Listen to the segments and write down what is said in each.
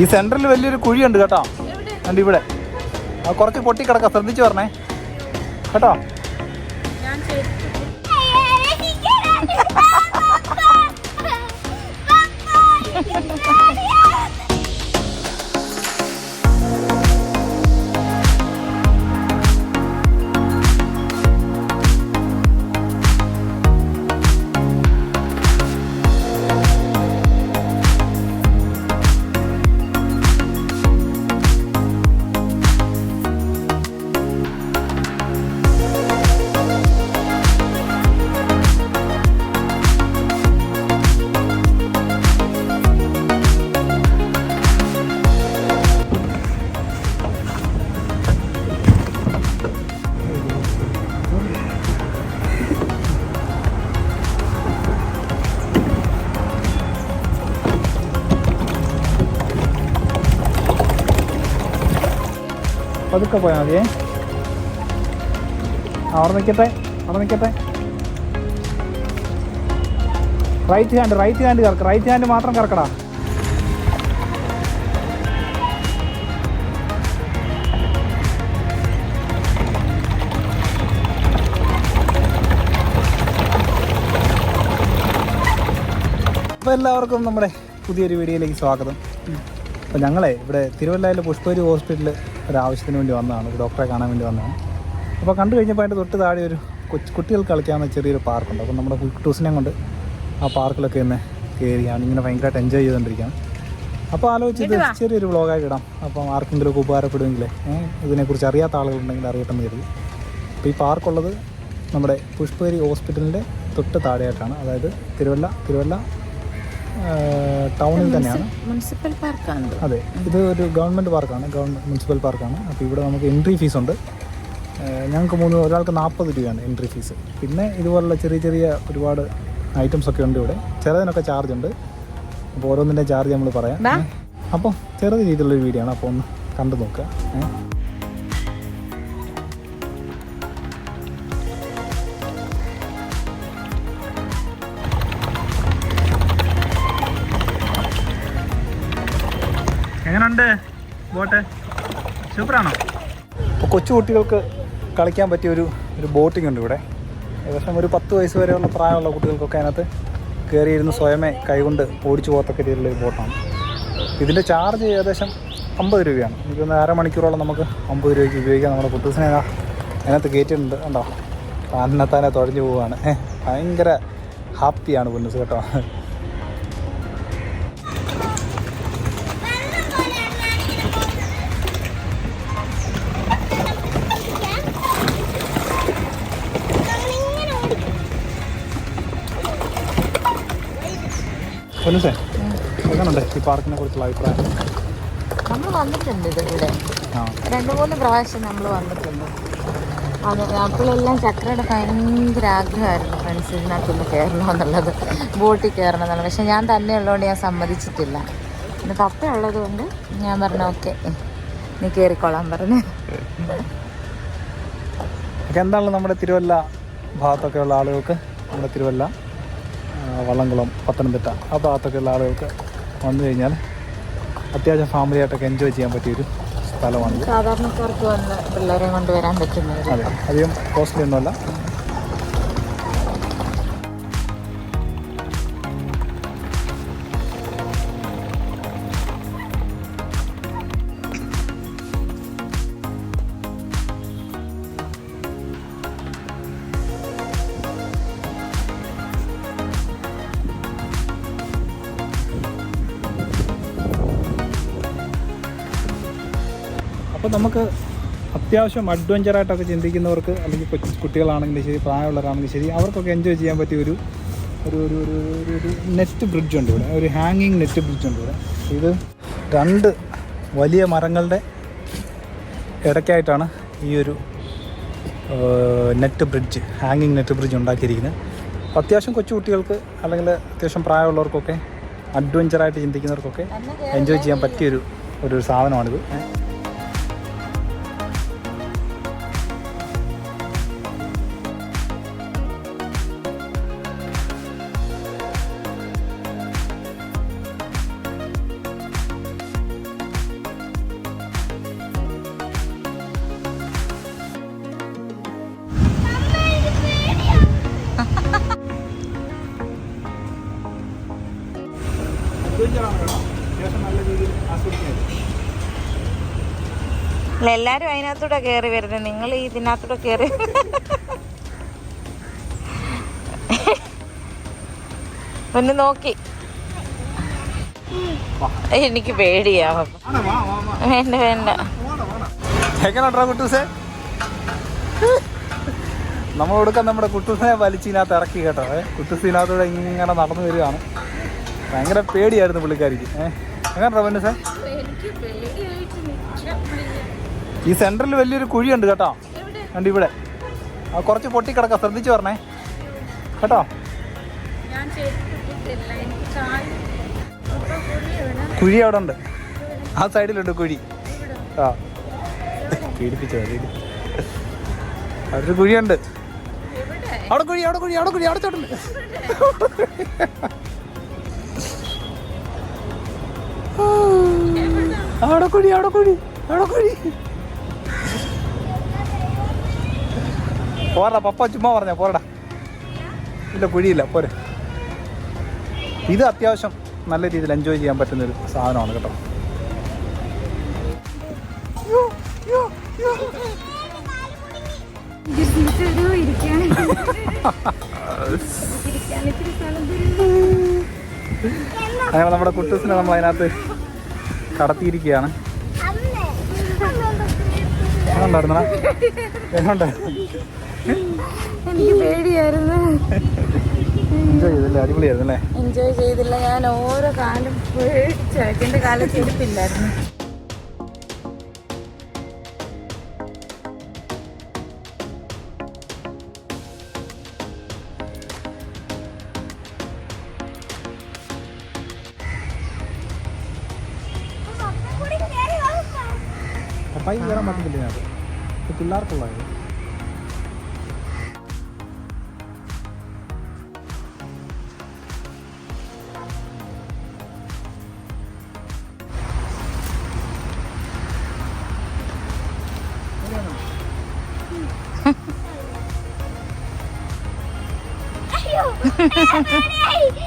ഈ സെന്ററിൽ വലിയൊരു കുഴിയുണ്ട് കേട്ടോ. ഉണ്ട് ഇവിടെ? കുറച്ച് പൊട്ടിക്കിടക്കാം. ശ്രദ്ധിച്ചു പറഞ്ഞേ കേട്ടോ? പതുക്കെ പോയാൽ മതിയേ. ആ, അവിടെ നിൽക്കട്ടെ അവിടെ നിൽക്കട്ടെ റൈറ്റ് ഹാൻഡ് റൈറ്റ് ഹാൻഡ് കറക്ക് റൈറ്റ് ഹാൻഡ് മാത്രം കറക്കടാ. എല്ലാവർക്കും നമ്മുടെ പുതിയൊരു വീഡിയോയിലേക്ക് സ്വാഗതം. അപ്പോൾ ഞങ്ങളെ ഇവിടെ തിരുവല്ലയിലെ പുഷ്പരി ഹോസ്പിറ്റലിൽ ഒരു ആവശ്യത്തിന് വേണ്ടി വന്നതാണ്. ഒരു ഡോക്ടറെ കാണാൻ വേണ്ടി വന്നതാണ്. അപ്പോൾ കണ്ടു കഴിഞ്ഞപ്പോൾ അതിന്റെ തൊട്ട് താഴെ ഒരു കൊച്ചു കുട്ടികൾക്ക് കളിക്കാവുന്ന ചെറിയൊരു പാർക്കുണ്ട്. അപ്പോൾ നമ്മുടെ കുട്ടൂസിനെ കൊണ്ട് ആ പാർക്കിലൊക്കെ ഇന്ന് കയറിയാണ് ഇങ്ങനെ ഭയങ്കരമായിട്ട് എൻജോയ് ചെയ്തുകൊണ്ടിരിക്കുകയാണ് അപ്പോൾ ആലോചിച്ചത് ചെറിയൊരു വ്ളോഗായിട്ട് ഇടാം. അപ്പം ആർക്കെങ്കിലും ഒക്കെ ഉപകാരപ്പെടുമെങ്കിൽ ഇതിനെക്കുറിച്ച് അറിയാത്ത ആളുകളുണ്ടെങ്കിൽ അറിയട്ടെന്ന് കരുതി. അപ്പോൾ ഈ പാർക്കുള്ളത് നമ്മുടെ പുഷ്പഗിരി ഹോസ്പിറ്റലിന്റെ തൊട്ട് താഴെയായിട്ടാണ്. അതായത് തിരുവല്ല തിരുവല്ല ടൗണിൽ തന്നെയാണ്. മുനിസിപ്പൽ പാർക്കാണ് അതെ ഇത് ഒരു ഗവൺമെന്റ് പാർക്കാണ് ഗവൺമെന്റ് മുനിസിപ്പൽ പാർക്കാണ്. അപ്പോൾ ഇവിടെ നമുക്ക് എൻട്രി ഫീസ് ഉണ്ട്. ഞങ്ങൾക്ക് മൂന്ന് ഒരാൾക്ക് നാൽപ്പത് രൂപയാണ് എൻട്രി ഫീസ്. പിന്നെ ഇതുപോലുള്ള ചെറിയ ചെറിയ ഒരുപാട് ഐറ്റംസ് ഒക്കെ ഉണ്ട് ഇവിടെ. ചിലതിനൊക്കെ ചാർജ് ഉണ്ട്. അപ്പോൾ ഓരോന്നിന്റെ ചാർജ് നമ്മൾ പറയാം. അപ്പോൾ ചെറിയ രീതിയിലുള്ളൊരു വീഡിയോ ആണ്. അപ്പോൾ ഒന്ന് കണ്ടു നോക്കുക. ഏഹ് എങ്ങനെയുണ്ട് ബോട്ട്? സൂപ്പറാണോ? അപ്പോൾ കൊച്ചു കുട്ടികൾക്ക് കളിക്കാൻ പറ്റിയ ഒരു ഒരു ബോട്ടിംഗ് ഉണ്ട് ഇവിടെ. ഏകദേശം ഒരു പത്ത് വയസ്സ് വരെയുള്ള പ്രായമുള്ള കുട്ടികൾക്കൊക്കെ അതിനകത്ത് കയറിയിരുന്ന് സ്വയമേ കൈകൊണ്ട് ഓടിച്ചു പോകത്തക്ക രീതിയിലുള്ള ഒരു ബോട്ടാണ്. ഇതിന്റെ ചാർജ് ഏകദേശം അമ്പത് രൂപയാണ്. എനിക്കൊന്ന് അരമണിക്കൂറോളം നമുക്ക് അമ്പത് രൂപയ്ക്ക് ഉപയോഗിക്കാം. നമ്മുടെ കുട്ടീസിനെ അതിനകത്ത് കയറ്റിയിട്ടുണ്ട്. കണ്ടോ? അന്നത്താനെ തുഴഞ്ഞു പോവുകയാണ്. ഭയങ്കര ഹാപ്പിയാണ് പുന്നസ് കേട്ടോ. പൊന്നുസേ എങ്ങനെയുണ്ട് ഈ പാർക്കിനെ കുറിച്ചുള്ള അഭിപ്രായം? നമ്മൾ വന്നിട്ടുണ്ട് ഇത് ഇവിടെ. രണ്ട് മൂന്ന് പ്രാവശ്യം നമ്മൾ വന്നിട്ടുണ്ട്. അത് അപ്പോഴെല്ലാം ചക്രയുടെ ഭയങ്കര ആഗ്രഹമായിരുന്നു ഫ്രണ്ട്സ് ഇതിനകത്തൊന്ന് കയറണം എന്നുള്ളത്. ബോട്ടിൽ കയറണം എന്നുള്ളത്. പക്ഷെ ഞാൻ തന്നെ ഉള്ളതുകൊണ്ട് ഞാൻ സമ്മതിച്ചിട്ടില്ല. പിന്നെ പപ്പ ഉള്ളത് കൊണ്ട് ഞാൻ പറഞ്ഞു ഓക്കെ നീ കയറിക്കോളാൻ പറഞ്ഞു. എന്താണല്ലോ എന്താണ് നമ്മുടെ തിരുവല്ല ഭാഗത്തൊക്കെ ഉള്ള ആളുകൾക്ക്? നമ്മുടെ തിരുവല്ല. വള്ളംകുളം പത്തനംതിട്ട. ആ ഭാഗത്തൊക്കെ ഉള്ള ആളുകൾക്ക് വന്നു കഴിഞ്ഞാൽ അത്യാവശ്യം ഫാമിലിയായിട്ടൊക്കെ എൻജോയ് ചെയ്യാൻ പറ്റിയൊരു സ്ഥലമാണ് സാധാരണക്കാർക്ക് വന്ന് പിള്ളേരെ കൊണ്ടുവരാൻ പറ്റുന്നത് ഒരു അതെ. അധികം കോസ്റ്റ്ലി ഒന്നുമല്ല. അപ്പോൾ നമുക്ക് അത്യാവശ്യം അഡ്വഞ്ചറായിട്ടൊക്കെ ചിന്തിക്കുന്നവർക്ക് അല്ലെങ്കിൽ കൊച്ചു കുട്ടികളാണെങ്കിലും ശരി പ്രായമുള്ളവരാണെങ്കിലും ശരി അവർക്കൊക്കെ എൻജോയ് ചെയ്യാൻ പറ്റിയ ഒരു ഒരു ഒരു ഒരു ഒരു- നെറ്റ് ബ്രിഡ്ജ് ഉണ്ട് ഇവിടെ. ഒരു ഹാങ്ങിങ് നെറ്റ് ബ്രിഡ്ജ് ഉണ്ട് ഇവിടെ. ഇത് രണ്ട് വലിയ മരങ്ങളുടെ ഇടയ്ക്കായിട്ടാണ് ഈ ഒരു നെറ്റ് ബ്രിഡ്ജ് ഹാങ്ങിങ് നെറ്റ് ബ്രിഡ്ജ് ഉണ്ടാക്കിയിരിക്കുന്നത്. അപ്പോൾ അത്യാവശ്യം കൊച്ചു കുട്ടികൾക്ക് അല്ലെങ്കിൽ അത്യാവശ്യം പ്രായമുള്ളവർക്കൊക്കെ അഡ്വഞ്ചറായിട്ട് ചിന്തിക്കുന്നവർക്കൊക്കെ എൻജോയ് ചെയ്യാൻ പറ്റിയൊരു ഒരു സാധനമാണിത്. അല്ല എല്ലാരും അതിനകത്തൂടെ കയറി വരുന്നത് നിങ്ങൾ ഈ ഇതിനകത്തൂടെ കയറി ഒന്ന് നോക്കി. എനിക്ക് പേടിയാവും ആണോ വാ വാ വാ വേണ്ട വേണ്ട കുട്ടൂസേ? നമ്മൾ കൊടുക്കാൻ നമ്മുടെ കുട്ടൂസിനെ വലിച്ചിനകത്ത് ഇറക്കി കേട്ടോ. ഏഹ് കുട്ടൂസിനകത്തൂടെ ഇങ്ങനെ നടന്നു വരികയാണ്. ഭയങ്കര പേടിയായിരുന്നു പുള്ളിക്കാരിക്ക്. ഏഹ് എങ്ങനെ പൊന്നൂസേ? ഈ സെന്ററിൽ വലിയൊരു കുഴിയുണ്ട് കേട്ടോ. ഉണ്ട് ഇവിടെ. ആ കുറച്ച് പൊട്ടിക്കിടക്കാം ശ്രദ്ധിച്ചു പറഞ്ഞേ. കേട്ടോ? കുഴി അവിടെ ഉണ്ട്. ആ സൈഡിലുണ്ട് കുഴി. ആ. പീഡിപ്പിച്ചോ പീഡി അവിടെ കുഴിയുണ്ട്. അവിടെ കുഴി അവിടെ കുഴി അവിടെ കുഴി അവിടെ ചോട്ടുണ്ട് അവിടെ കുഴി അവിടെ കുഴി അവിടെ കുഴി. പോരടാ പപ്പ ചുമ്മാ പറഞ്ഞ പോരടാ ഇല്ല കുഴിയില്ല പോരെ. ഇത് അത്യാവശ്യം നല്ല രീതിയിൽ എൻജോയ് ചെയ്യാൻ പറ്റുന്ന ഒരു സാധനമാണ് കേട്ടോ. അങ്ങനെ നമ്മുടെ കുട്ടൂസിനെ നമ്മൾ അതിനകത്ത് കടത്തിയിരിക്കുകയാണ്. എങ്ങനെയുണ്ടായിരുന്നടാ എങ്ങനെയുണ്ട് എനിക്ക് പേടിയായിരുന്നു. എൻജോയ് ചെയ്തില്ല? അടിപൊളിയായിരുന്നു അല്ലേ എൻജോയ് ചെയ്തില്ല. ഞാൻ ഓരോ കാലം പേടിച്ചു എന്റെ കാലത്ത് എടുപ്പില്ലായിരുന്നു പപ്പായി കയറാൻ പറ്റത്തില്ല ഞാൻ. ഇത് はい。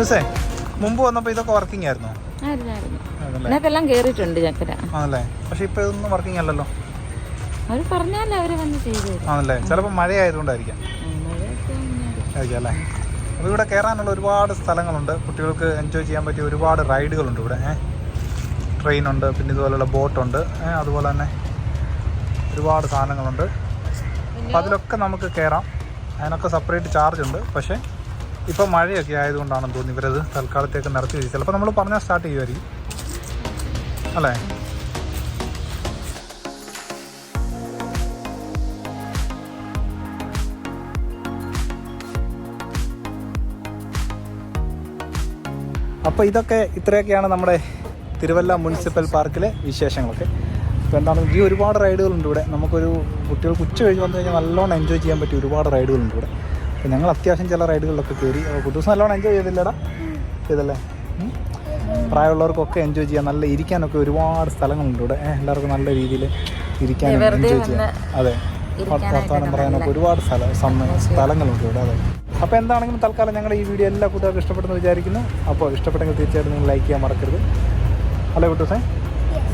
പൊന്നുസേ മുമ്പ് വന്നപ്പോൾ ഇതൊക്കെ വർക്കിംഗ് ആയിരുന്നോ? ഇതിനകത്തെല്ലാം കേറിയിട്ടുണ്ട് ചക്കര. ആണല്ലേ? പക്ഷെ ഇപ്പൊ ഇതൊന്നും വർക്കിംഗ് അല്ലല്ലോ. അവർ പറഞ്ഞാലേ അവർ വന്ന് ചെയ്തു ആണല്ലേ? ചിലപ്പോൾ മഴ ആയതുകൊണ്ടായിരിക്കാം ആയിരിക്കും അല്ലേ? അപ്പോൾ ഇവിടെ കയറാനുള്ള ഒരുപാട് സ്ഥലങ്ങളുണ്ട്. കുട്ടികൾക്ക് എൻജോയ് ചെയ്യാൻ പറ്റിയ ഒരുപാട് റൈഡുകളുണ്ട് ഇവിടെ. ട്രെയിൻ ഉണ്ട് പിന്നെ ഇതുപോലെയുള്ള ബോട്ട് ഉണ്ട്. അതുപോലെ തന്നെ ഒരുപാട് സാധനങ്ങളുണ്ട്. അപ്പം അതിലൊക്കെ നമുക്ക് കയറാം അതിനൊക്കെ സെപ്പറേറ്റ് ചാർജ് ഉണ്ട്. പക്ഷേ ഇപ്പം മഴയൊക്കെ ആയതുകൊണ്ടാണെന്ന് തോന്നി ഇവരത് തൽക്കാലത്തേക്ക് നിർത്തി വെച്ചു. ചിലപ്പോൾ നമ്മൾ പറഞ്ഞാൽ സ്റ്റാർട്ട് ചെയ്യുമായിരിക്കും അല്ലേ? അപ്പോൾ ഇതൊക്കെ ഇത്രയൊക്കെയാണ് നമ്മുടെ തിരുവല്ല മുനിസിപ്പൽ പാർക്കിലെ വിശേഷങ്ങളൊക്കെ. അപ്പോൾ എന്താണ് ഈ ഒരുപാട് റൈഡുകളുണ്ട് ഇവിടെ. നമുക്കൊരു കുട്ടികൾക്ക് ഉച്ച കഴിഞ്ഞ് വന്നു കഴിഞ്ഞാൽ നല്ലോണം എൻജോയ് ചെയ്യാൻ പറ്റിയ ഒരുപാട് റൈഡുകളുണ്ട് ഇവിടെ. ഞങ്ങൾ അത്യാവശ്യം ചില റൈഡുകളിലൊക്കെ കയറി കുട്ടൂസ് നല്ലോണം എൻജോയ് ചെയ്തില്ലടാ? ചെയ്തല്ലേ? പ്രായമുള്ളവർക്കൊക്കെ എൻജോയ് ചെയ്യാൻ നല്ല ഇരിക്കാനൊക്കെ ഒരുപാട് സ്ഥലങ്ങളുണ്ട് ഇവിടെ. എല്ലാവർക്കും നല്ല രീതിയിൽ ഇരിക്കാനും എൻജോയ് ചെയ്യാൻ അതെ. വർത്തമാനം പറയാനൊക്കെ ഒരുപാട് സ്ഥല സ്ഥലങ്ങളുണ്ട് ഇവിടെ അതെ. അപ്പോൾ എന്താണെങ്കിലും തൽക്കാലം ഞങ്ങൾ ഈ വീഡിയോ എല്ലാ കൂട്ടുകാർക്കും ഇഷ്ടപ്പെടുന്നു വിചാരിക്കുന്നു. അപ്പോൾ ഇഷ്ടപ്പെട്ടെങ്കിൽ തീർച്ചയായിട്ടും നിങ്ങൾ ലൈക്ക് ചെയ്യാൻ മറക്കരുത്. ഹലോ കുട്ടൂസേ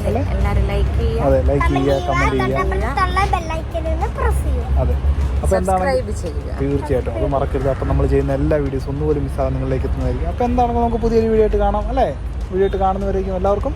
അല്ലേ? ലൈക്ക് ചെയ്യുക. അതെ ലൈക്ക് ചെയ്യുക കമന്റ് ചെയ്യുക. അതെ. അപ്പോൾ എന്താണ്? സബ്സ്ക്രൈബ് ചെയ്യുക. തീർച്ചയായിട്ടും. അത് മറക്കരുത്. അപ്പോൾ നമ്മൾ ചെയ്യുന്ന എല്ലാ വീഡിയോസും ഒന്നുപോലും മിസ്സാകുന്ന നിങ്ങളിലേക്ക് എത്തുന്നതായിരിക്കും. അപ്പോൾ എന്താണെങ്കിലും നമുക്ക് പുതിയൊരു വീഡിയോ ആയിട്ട് കാണാം അല്ലേ? വീഡിയോ ആയിട്ട് കാണുന്നവരേക്കും എല്ലാവർക്കും